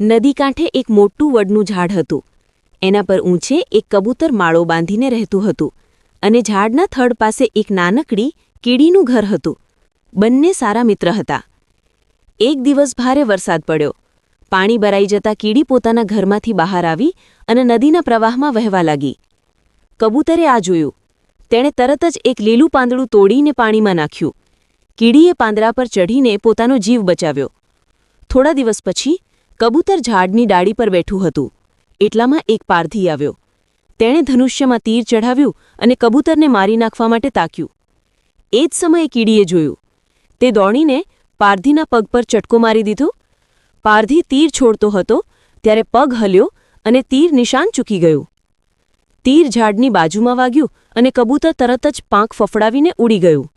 નદી કાંઠે એક મોટું વડનું ઝાડ હતું. એના પર ઊંચે એક કબૂતર માળો બાંધીને રહેતું હતું અને ઝાડના થડ પાસે એક નાનકડી, કીડીનું ઘર હતું. બંને સારા મિત્ર હતા. એક દિવસ ભારે વરસાદ પડ્યો. પાણી ભરાઈ જતા કીડી પોતાના ઘરમાંથી બહાર આવી અને નદીના પ્રવાહમાં વહેવા લાગી. કબૂતરે આ જોયું. તેણે તરત જ એક લીલું પાંદડું તોડીને પાણીમાં નાખ્યું. કીડીએ પાંદડા પર ચઢીને પોતાનો જીવ બચાવ્યો. થોડા દિવસ પછી કબૂતર ઝાડની ડાળી પર બેઠું હતું. એટલામાં એક પારધી આવ્યો. તેણે ધનુષ્યમાં તીર ચઢાવ્યું અને કબૂતરને મારી નાખવા માટે તાક્યું. એ જ સમયે કીડીએ જોયું. તે દોડીને પારધીના પગ પર ચટકો મારી દીધો. પારધી તીર છોડતો હતો, ત્યારે પગ હલ્યો અને તીર નિશાન ચૂકી ગયું. તીર ઝાડની બાજુમાં વાગ્યું અને કબૂતર તરત જ પાંખ ફફડાવીને ઉડી ગયું.